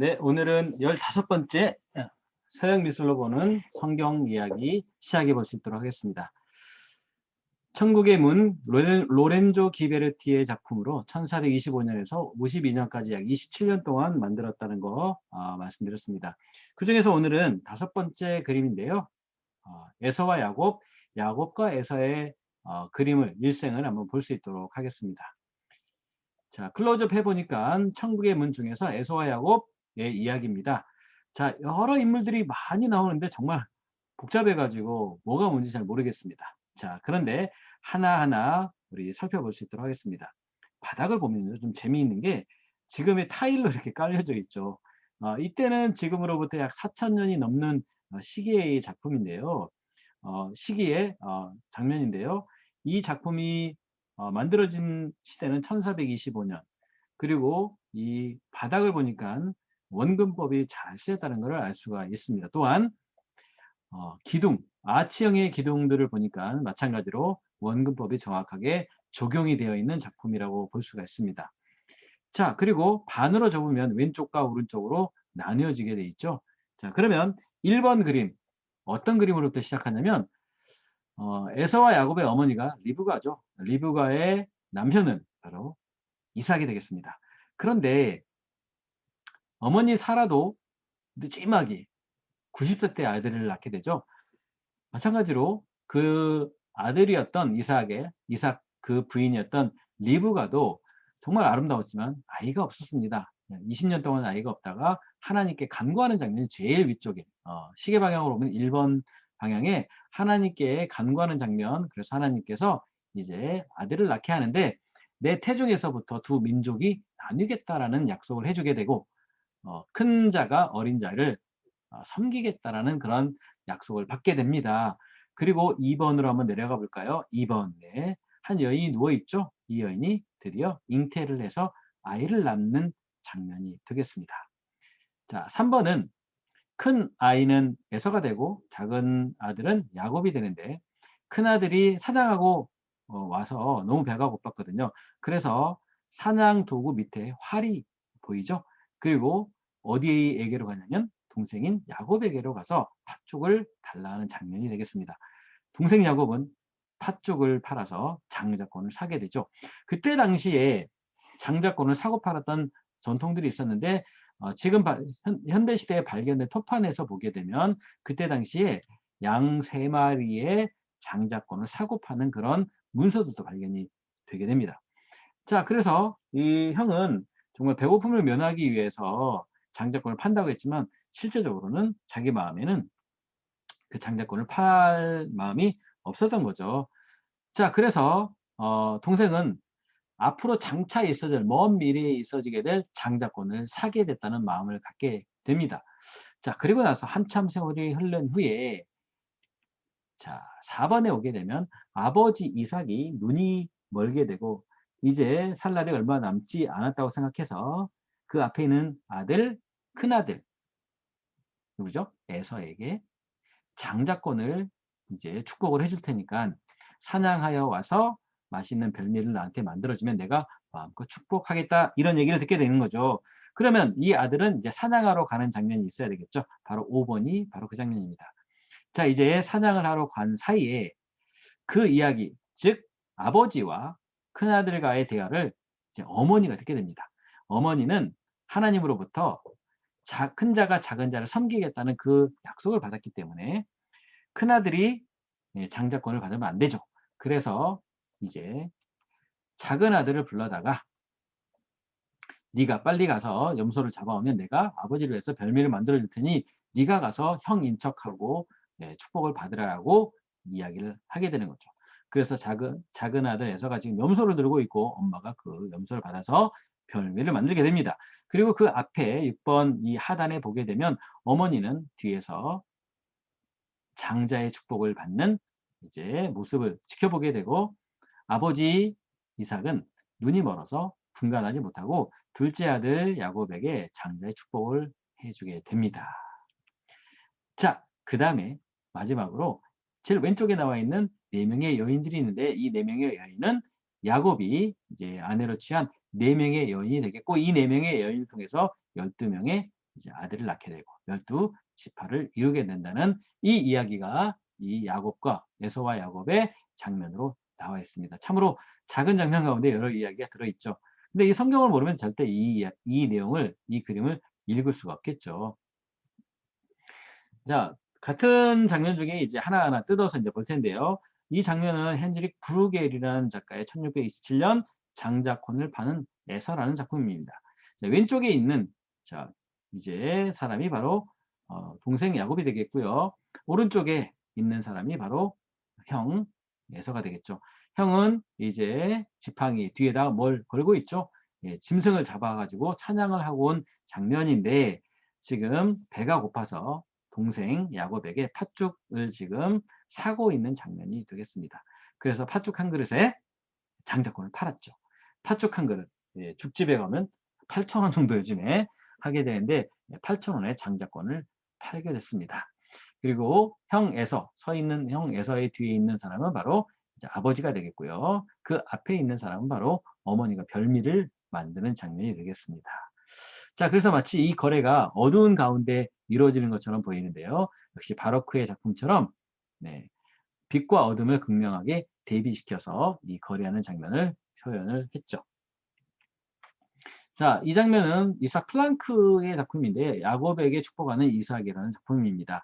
네, 오늘은 15번째 서양 미술로 보는 성경 이야기 시작해 볼 수 있도록 하겠습니다. 천국의 문 로렌, 조 기베르티의 작품으로 1425년에서 52년까지 약 27년 동안 만들었다는 거 어, 말씀드렸습니다. 그 중에서 오늘은 다섯 번째 그림인데요. 어, 에서와 야곱, 야곱과 에서의 어, 그림을 일생을 한번 볼 수 있도록 하겠습니다. 자, 클로즈업 해보니까 천국의 문 중에서 에서와 야곱, 의 이야기입니다. 자, 여러 인물들이 많이 나오는데 정말 복잡해가지고 뭐가 뭔지 잘 모르겠습니다. 자, 그런데 하나하나 우리 살펴볼 수 있도록 하겠습니다. 바닥을 보면 좀 재미있는 게 지금의 타일로 이렇게 깔려져 있죠. 어, 이때는 지금으로부터 약 4천 년이 넘는 어, 시기의 작품인데요. 어, 시기의 어, 장면인데요. 이 작품이 어, 만들어진 시대는 1425년. 그리고 이 바닥을 보니까 원근법이 잘 쓰였다는 것을 알 수가 있습니다. 또한 어, 기둥, 아치형의 기둥들을 보니까 마찬가지로 원근법이 정확하게 적용이 되어 있는 작품이라고 볼 수가 있습니다. 자, 그리고 반으로 접으면 왼쪽과 오른쪽으로 나뉘어지게 돼 있죠. 자, 그러면 1번 그림, 어떤 그림으로부터 시작하냐면 어, 에서와 야곱의 어머니가 리브가죠. 리브가의 남편은 바로 이삭이 되겠습니다. 그런데 어머니 살아도 늦지막이 90세 때 아들을 낳게 되죠. 마찬가지로 그 아들이었던 이삭의 이삭 그 부인이었던 리브가도 정말 아름다웠지만 아이가 없었습니다. 20년 동안 아이가 없다가 하나님께 간구하는 장면이 제일 위쪽에 어, 시계 방향으로 보면 1번 방향에 하나님께 간구하는 장면 그래서 하나님께서 이제 아들을 낳게 하는데 내 태중에서부터 두 민족이 나뉘겠다라는 약속을 해주게 되고 어, 큰 자가 어린 자를 어, 섬기겠다라는 그런 약속을 받게 됩니다. 그리고 2번으로 한번 내려가 볼까요? 2번에 한 여인이 누워있죠? 이 여인이 드디어 잉태를 해서 아이를 낳는 장면이 되겠습니다. 자, 3번은 큰 아이는 에서가 되고 작은 아들은 야곱이 되는데 큰 아들이 사냥하고 어, 와서 너무 배가 고팠거든요. 그래서 사냥 도구 밑에 활이 보이죠? 그리고 어디에게로 가냐면 동생인 야곱에게로 가서 팥죽을 달라는 장면이 되겠습니다. 동생 야곱은 팥죽을 팔아서 장자권을 사게 되죠. 그때 당시에 장자권을 사고 팔았던 전통들이 있었는데 어, 지금 바, 현, 대 시대에 발견된 토판에서 보게 되면 그때 당시에 양 세 마리의 장자권을 사고 파는 그런 문서들도 발견이 되게 됩니다. 자, 그래서 이 형은 정말 배고픔을 면하기 위해서 장자권을 판다고 했지만 실제적으로는 자기 마음에는 그 장자권을 팔 마음이 없었던 거죠. 자, 그래서 어, 동생은 앞으로 장차 있어질 먼 미래에 있어지게 될 장자권을 사게 됐다는 마음을 갖게 됩니다. 자, 그리고 나서 한참 세월이 흐른 후에 자, 4번에 오게 되면 아버지 이삭이 눈이 멀게 되고 이제 살 날이 얼마 남지 않았다고 생각해서 그 앞에 있는 아들, 큰아들, 누구죠? 에서에게 장자권을 이제 축복을 해줄 테니까 사냥하여 와서 맛있는 별미를 나한테 만들어주면 내가 마음껏 축복하겠다 이런 얘기를 듣게 되는 거죠. 그러면 이 아들은 이제 사냥하러 가는 장면이 있어야 되겠죠. 바로 5번이 바로 그 장면입니다. 자 이제 사냥을 하러 간 사이에 그 이야기 즉 아버지와 큰아들과의 대화를 이제 어머니가 듣게 됩니다. 어머니는 하나님으로부터 자, 큰 자가 작은 자를 섬기겠다는 그 약속을 받았기 때문에 큰아들이 예, 장자권을 받으면 안 되죠. 그래서 이제 작은 아들을 불러다가 네가 빨리 가서 염소를 잡아오면 내가 아버지를 위해서 별미를 만들어 줄 테니 네가 가서 형 인 척하고 네, 축복을 받으라고 이야기를 하게 되는 거죠. 그래서 작은 작은 아들 에서가 지금 염소를 들고 있고 엄마가 그 염소를 받아서 별미를 만들게 됩니다. 그리고 그 앞에 6번 이 하단에 보게 되면 어머니는 뒤에서 장자의 축복을 받는 이제 모습을 지켜보게 되고 아버지 이삭은 눈이 멀어서 분간하지 못하고 둘째 아들 야곱에게 장자의 축복을 해주게 됩니다. 자, 그 다음에 마지막으로 제일 왼쪽에 나와 있는 네 명의 여인들이 있는데 이 네 명의 여인은 야곱이 이제 아내로 취한 4명의 여인이 되겠고 이 4명의 여인을 통해서 12명의 이제 아들을 낳게 되고 열두 지파를 이루게 된다는 이 이야기가 이 야곱과 에서와 야곱의 장면으로 나와 있습니다. 참으로 작은 장면 가운데 여러 이야기가 들어있죠. 근데 이 성경을 모르면 절대 이, 이 내용을, 이 그림을 읽을 수가 없겠죠. 자, 같은 장면 중에 이제 하나하나 뜯어서 이제 볼 텐데요. 이 장면은 헨드릭 브루겔이라는 작가의 1627년 장자콘을 파는 에서라는 작품입니다. 자, 왼쪽에 있는 자 이제 사람이 바로 어, 동생 야곱이 되겠고요. 오른쪽에 있는 사람이 바로 형 에서가 되겠죠. 형은 이제 지팡이 뒤에다가 뭘 걸고 있죠. 예, 짐승을 잡아가지고 사냥을 하고 온 장면인데 지금 배가 고파서 동생 야곱에게 팥죽을 지금 사고 있는 장면이 되겠습니다. 그래서 팥죽 한 그릇에 장자권을 팔았죠. 팥죽 한 그릇, 예, 죽집에 가면 8천원 정도 요즘에 하게 되는데 8천원에 장자권을 팔게 됐습니다. 그리고 형에서 서 있는 형에서의 뒤에 있는 사람은 바로 아버지가 되겠고요. 그 앞에 있는 사람은 바로 어머니가 별미를 만드는 장면이 되겠습니다. 자, 그래서 마치 이 거래가 어두운 가운데 이루어지는 것처럼 보이는데요. 역시 바로크의 작품처럼 네, 빛과 어둠을 극명하게 대비시켜서 이 거래하는 장면을 표현을 했죠. 자, 이 장면은 이삭 플랑크의 작품인데 야곱에게 축복하는 이삭이라는 작품입니다.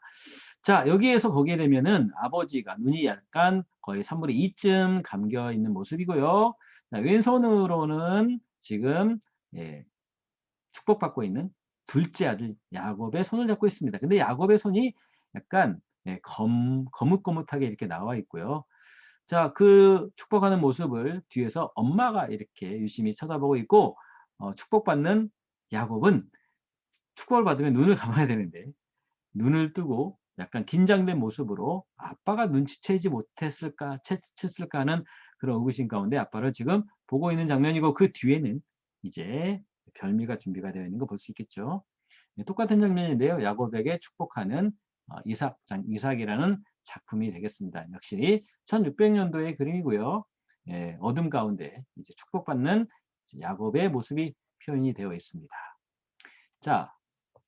자, 여기에서 보게 되면은 아버지가 눈이 약간 거의 3분의 2쯤 감겨 있는 모습이고요. 자, 왼손으로는 지금 예, 축복받고 있는 둘째 아들 야곱의 손을 잡고 있습니다. 근데 야곱의 손이 약간 예, 검, 거뭇거뭇하게 이렇게 나와 있고요. 자, 그 축복하는 모습을 뒤에서 엄마가 이렇게 유심히 쳐다보고 있고 어, 축복받는 야곱은 축복을 받으면 눈을 감아야 되는데 눈을 뜨고 약간 긴장된 모습으로 아빠가 눈치채지 못했을까 채쳤을까 하는 그런 의구심 가운데 아빠를 지금 보고 있는 장면이고 그 뒤에는 이제 별미가 준비가 되어 있는 거 볼 수 있겠죠. 네, 똑같은 장면인데요. 야곱에게 축복하는 어, 이삭, 이삭이라는 작품이 되겠습니다. 역시 1600년도의 그림이고요. 예, 어둠 가운데 이제 축복받는 야곱의 모습이 표현이 되어 있습니다. 자,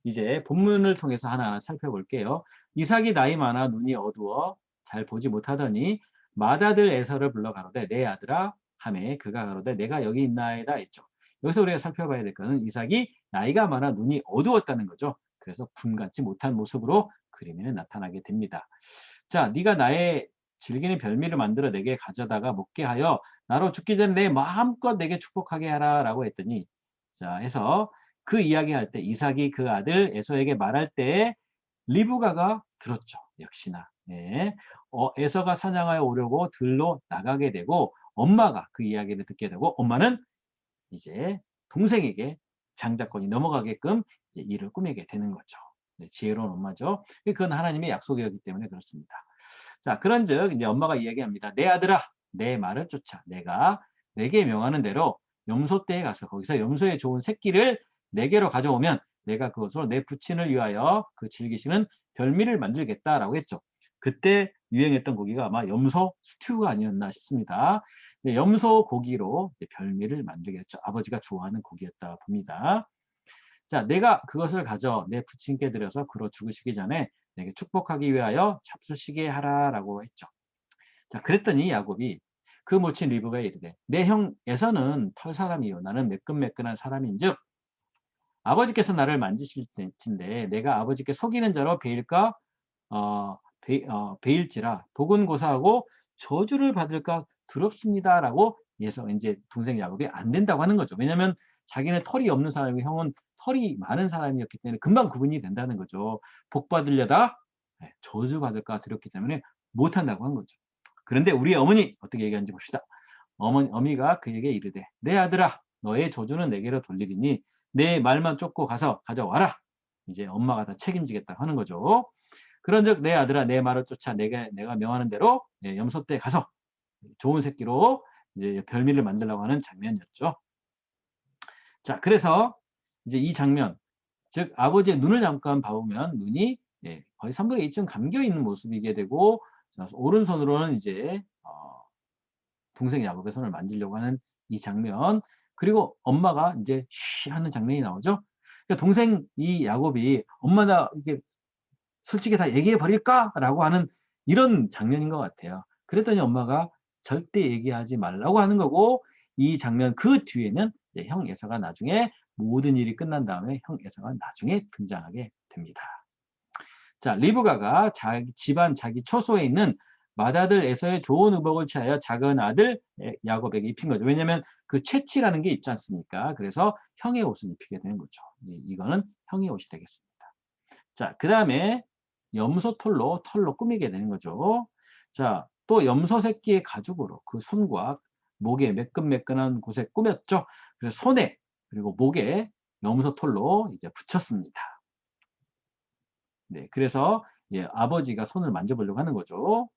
이제 본문을 통해서 하나하나 살펴볼게요. 이삭이 나이 많아 눈이 어두워 잘 보지 못하더니 맏아들 에서를 불러 가로되 내 아들아 하매 그가 가로되 내가 여기 있나이다 했죠. 여기서 우리가 살펴봐야 될 것은 이삭이 나이가 많아 눈이 어두웠다는 거죠. 그래서 분같지 못한 모습으로 그림에 나타나게 됩니다. 자, 네가 나의 즐기는 별미를 만들어 내게 가져다가 먹게 하여 나로 죽기 전에 내 마음껏 내게 축복하게 하라 라고 했더니 자 해서 그 이야기할 때 이삭이 그 아들 에서에게 말할 때 리브가가 들었죠. 역시나 예. 어, 에서가 사냥하여 오려고 들로 나가게 되고 엄마가 그 이야기를 듣게 되고 엄마는 이제 동생에게 장자권이 넘어가게끔 이제 일을 꾸미게 되는 거죠. 네, 지혜로운 엄마죠. 그건 하나님의 약속이었기 때문에 그렇습니다. 자, 그런즉 이제 엄마가 이야기합니다. 내 아들아, 내 말을 쫓아 내가 내게 명하는 대로 염소 떼에 가서 거기서 염소의 좋은 새끼를 내게로 가져오면 내가 그것으로 내 부친을 위하여 그 즐기시는 별미를 만들겠다라고 했죠. 그때 유행했던 고기가 아마 염소 스튜가 아니었나 싶습니다. 염소 고기로 별미를 만들겠죠. 아버지가 좋아하는 고기였다 봅니다. 자, 내가 그것을 가져 내 부친께 드려서 그로 죽으시기 전에 내게 축복하기 위하여 잡수시게 하라라고 했죠. 자, 그랬더니 야곱이 그 모친 리브가 이르되 내 형 에서는 털 사람이요. 나는 매끈매끈한 사람인즉 아버지께서 나를 만지실 텐데 내가 아버지께 속이는 자로 베일까? 어, 베, 어, 베일지라. 복은 고사하고 저주를 받을까? 두렵습니다라고. 예서 이제 동생 야곱이 안 된다고 하는 거죠. 왜냐하면 자기는 털이 없는 사람이고 형은 털이 많은 사람이었기 때문에 금방 구분이 된다는 거죠. 복 받으려다 네, 저주 받을까 두렵기 때문에 못 한다고 한 거죠. 그런데 우리 어머니 어떻게 얘기하는지 봅시다. 어머니 어미가 그에게 이르되 내 아들아 너의 저주는 내게로 돌리리니 내 말만 쫓고 가서 가져와라. 이제 엄마가 다 책임지겠다 하는 거죠. 그런즉 내 아들아 내 말을 쫓아 내가 내가 명하는 대로 예, 염소 때 가서 좋은 새끼로 이제 별미를 만들려고 하는 장면이었죠. 자, 그래서 이제 이 장면, 즉 아버지의 눈을 잠깐 봐보면 눈이 예, 거의 3분의 2쯤 감겨 있는 모습이게 되고 오른손으로는 이제 어, 동생 야곱의 손을 만지려고 하는 이 장면 그리고 엄마가 이제 쉬 하는 장면이 나오죠. 그러니까 동생 이 야곱이 엄마 나 이게 솔직히 다 얘기해 버릴까라고 하는 이런 장면인 것 같아요. 그랬더니 엄마가 절대 얘기하지 말라고 하는 거고 이 장면 그 뒤에는 형 예서가 나중에 모든 일이 끝난 다음에 형 예서가 나중에 등장하게 됩니다. 자 리브가가 자기 집안 자기 처소에 있는 맏아들 에서의 좋은 의복을 취하여 작은 아들 야곱에게 입힌 거죠. 왜냐하면 그 채치라는 게 있지 않습니까? 그래서 형의 옷을 입히게 되는 거죠. 이거는 형의 옷이 되겠습니다. 자, 그 다음에 염소 털로 털로 꾸미게 되는 거죠. 자, 또 염소 새끼의 가죽으로 그 손과 목에 매끈매끈한 곳에 꾸몄죠. 그래서 손에 그리고 목에 염소 털로 이제 붙였습니다. 네, 그래서 예, 아버지가 손을 만져보려고 하는 거죠.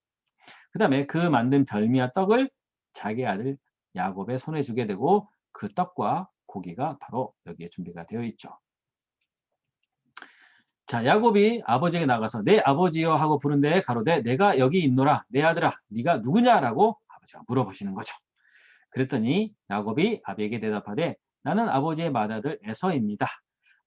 그 다음에 그 만든 별미와 떡을 자기 아들 야곱의 손에 주게 되고 그 떡과 고기가 바로 여기에 준비가 되어 있죠. 자 야곱이 아버지에게 나가서 내 아버지여 하고 부른데 가로되 내가 여기 있노라 내 아들아 네가 누구냐라고 아버지가 물어보시는 거죠. 그랬더니 야곱이 아비에게 대답하되 나는 아버지의 맏아들 에서입니다.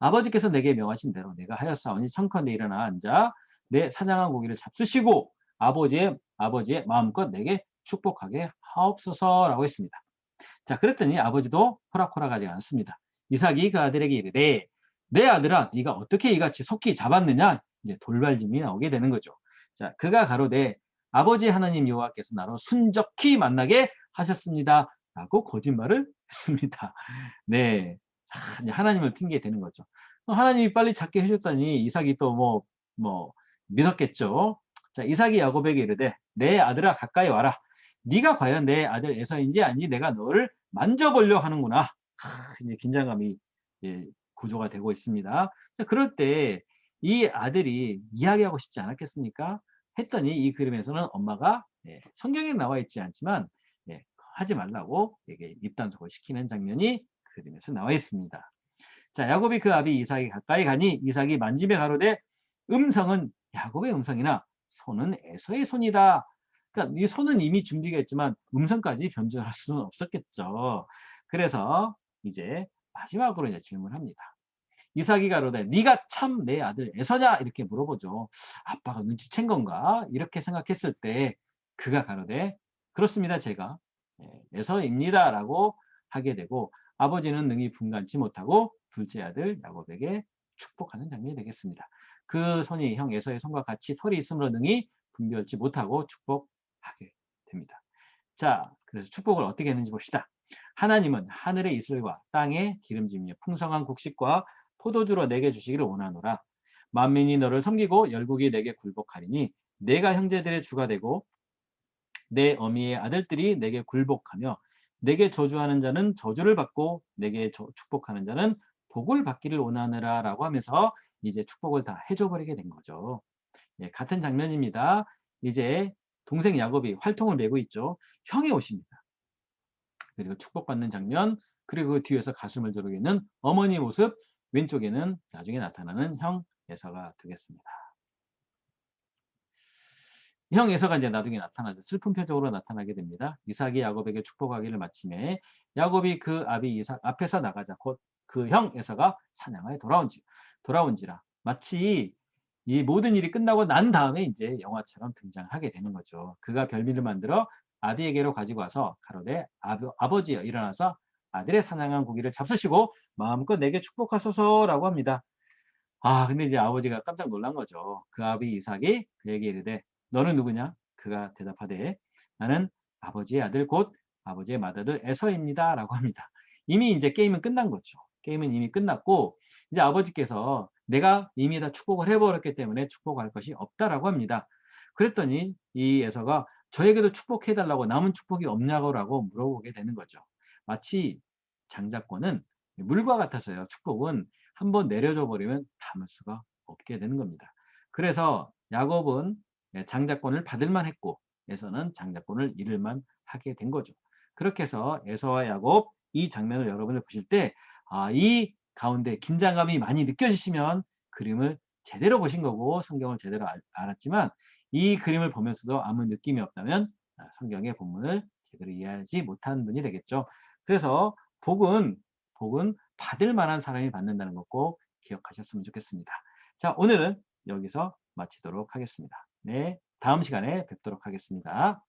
아버지께서 내게 명하신 대로 내가 하였사오니 청컨대 일어나 앉아 내 사냥한 고기를 잡수시고 아버지의 아버지의 마음껏 내게 축복하게 하옵소서라고 했습니다. 자, 그랬더니 아버지도 호락호락하지 않습니다. 이삭이 그 아들에게 이르되 내 아들아 네가 어떻게 이같이 속히 잡았느냐 이제 돌발짐이 나오게 되는 거죠. 자, 그가 가로되 아버지 하나님 여호와께서 나로 순적히 만나게 하셨습니다. 라고 거짓말을 했습니다. 네. 하나님을 핑계 대는 거죠. 하나님이 빨리 찾게 해줬더니 이삭이 또 뭐, 뭐, 믿었겠죠. 자, 이삭이 야곱에게 이르되 내 아들아 가까이 와라. 네가 과연 내 아들 에서인지 아니 내가 너를 만져보려 하는구나. 하, 이제 긴장감이 예, 구조가 되고 있습니다. 자, 그럴 때 이 아들이 이야기하고 싶지 않았겠습니까? 했더니 이 그림에서는 엄마가 예, 성경에 나와 있지 않지만 예, 하지 말라고 이게 입단속을 시키는 장면이 그림에서 나와 있습니다. 자, 야곱이 그 아비 이삭이 가까이 가니 이삭이 만짐에 가로되 음성은 야곱의 음성이나 손은 에서의 손이다. 그러니까 이 손은 이미 준비가 있지만 음성까지 변조할 수는 없었겠죠. 그래서 이제 마지막으로 이제 질문합니다. 이삭이 가로되 네가 참 내 아들 에서냐 이렇게 물어보죠. 아빠가 눈치챈 건가 이렇게 생각했을 때 그가 가로되 그렇습니다 제가 예, 에서입니다라고 하게 되고 아버지는 능히 분간치 못하고 둘째 아들 야곱에게 축복하는 장면이 되겠습니다. 그 손이 형 에서의 손과 같이 털이 있으므로 능히 분별치 못하고 축복하게 됩니다. 자, 그래서 축복을 어떻게 했는지 봅시다. 하나님은 하늘의 이슬과 땅의 기름짐이며 풍성한 곡식과 포도주로 내게 주시기를 원하노라. 만민이 너를 섬기고 열국이 내게 굴복하리니 내가 형제들의 주가 되고 내 어미의 아들들이 내게 굴복하며 내게 저주하는 자는 저주를 받고 내게 축복하는 자는 복을 받기를 원하느라 라고 하면서 이제 축복을 다 해줘 버리게 된 거죠. 예, 같은 장면입니다. 이제 동생 야곱이 활통을 메고 있죠. 형이 오십니다. 그리고 축복받는 장면, 그리고 그 뒤에서 가슴을 조르게 있는 어머니 모습, 왼쪽에는 나중에 나타나는 형 예서가 되겠습니다. 형 예서가 이제 나중에 나타나죠. 슬픈 표정으로 나타나게 됩니다. 이삭이 야곱에게 축복하기를 마침에 야곱이 그 아비 이삭 앞에서 나가자 곧 그 형 에서가 사냥하에 돌아온지 돌아온지라 마치 이 모든 일이 끝나고 난 다음에 이제 영화처럼 등장하게 되는 거죠. 그가 별미를 만들어 아비에게로 가지고 와서 가로되 아버, 지여 일어나서 아들의 사냥한 고기를 잡수시고 마음껏 내게 축복하소서라고 합니다. 아 근데 이제 아버지가 깜짝 놀란 거죠. 그 아비 이삭이 그에게 이르되 너는 누구냐? 그가 대답하되 나는 아버지의 아들 곧 아버지의 맏아들 에서입니다 라고 합니다. 이미 이제 게임은 끝난 거죠. 게임은 이미 끝났고 이제 아버지께서 내가 이미 다 축복을 해버렸기 때문에 축복할 것이 없다라고 합니다. 그랬더니 이 에서가 저에게도 축복해달라고 남은 축복이 없냐고라고 물어보게 되는 거죠. 마치 장자권은 물과 같아서요. 축복은 한번 내려줘 버리면 담을 수가 없게 되는 겁니다. 그래서 야곱은 장자권을 받을만 했고 에서는 장자권을 잃을만 하게 된 거죠. 그렇게 해서 에서와 야곱 이 장면을 여러분을 보실 때 아, 이 가운데 긴장감이 많이 느껴지시면 그림을 제대로 보신 거고 성경을 제대로 알, 알았지만 이 그림을 보면서도 아무 느낌이 없다면 아, 성경의 본문을 제대로 이해하지 못한 분이 되겠죠. 그래서 복은 복은 받을 만한 사람이 받는다는 거꼭 기억하셨으면 좋겠습니다. 자, 오늘은 여기서 마치도록 하겠습니다. 네, 다음 시간에 뵙도록 하겠습니다.